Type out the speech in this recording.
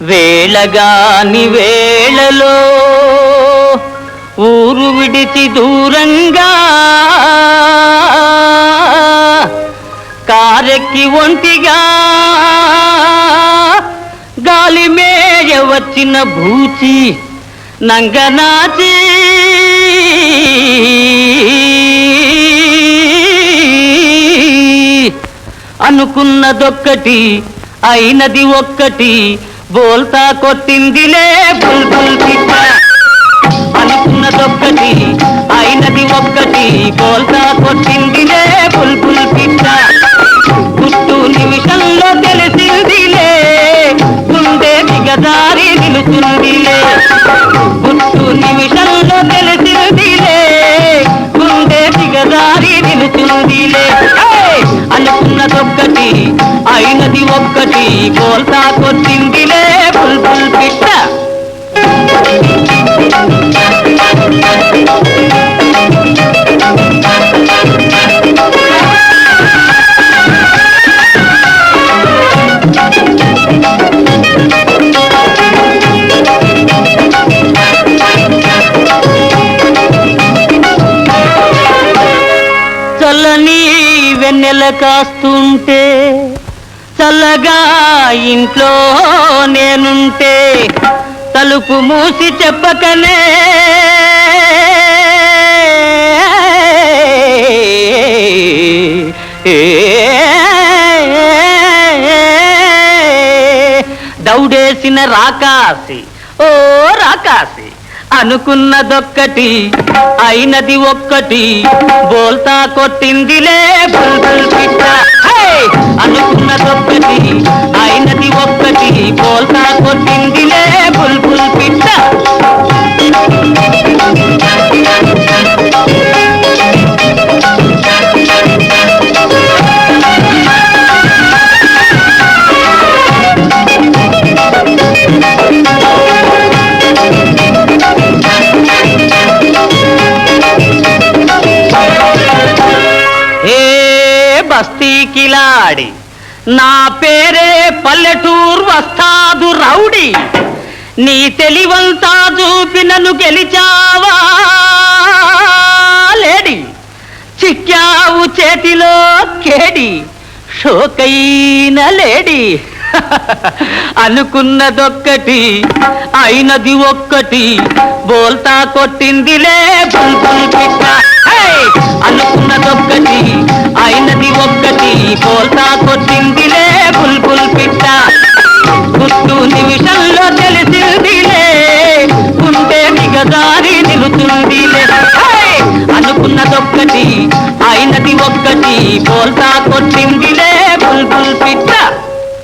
వేళగాని వేళలో ఊరు విడిచి దూరంగా కారెక్కి ఒంటిగా గాలి మేయ వచ్చిన భూచి నంగనాచి అనుకున్నదొక్కటి అయినది ఒక్కటి బోల్తా కొట్టిందిలే బుల్బుల్ పిట్ట అనుకున్నదొక్కటి అయినది ఒక్కటి బోల్తా కొట్టిందిలే బుల్బుల్ పిట్ట గుట్టు నిమిషంలో తెలిసిందిలే గుండె దిగదారి నిలుచుందిలే. గుట్టు నిమిషంలో తెలిసిందిలే గుండె దిగదారి నిలుచుందిలే. ఏయ్! అనుకున్నదొక్కటి అయినది ఒక్కటి బోల్తా కొట్టిందిలే. వెన్నెల కాస్తుంటే చల్లగా ఇంట్లో నేనుంటే తలుపు మూసి చెప్పకనే. దౌడేసిన రాకాసి ఓ రాకాసి. అనుకున్నదొక్కటి అయినది ఒక్కటి బోల్తా కొట్టిందిలే బుల్బుల్ మస్తీకిలాడి నా పేరే పల్లెటూరు వస్తాదు రౌడి. నీ తెలివంతా చూపినను గెలిచావా లేడి. చిక్కావు చేతిలో కేడి. షోకైన లేడి. అనుకున్నదొక్కటి అయినది ఒక్కటి. బోల్తా కొట్టిందిలే బుల్బుల్ పిట్ట అనుకున్నదొక్కటి అయినది ఒక్కటి పోల్తా కొట్టిందిలే బుల్బుల్ పిట్ట గుర్తు నిమిషంలో తెలిసిందిలే ఉంటే దిగదారి నిలుతుందిలే అనుకున్నదొక్కటి అయినది ఒక్కటి పోల్తా కొట్టిందిలే బుల్బుల్ పిట్ట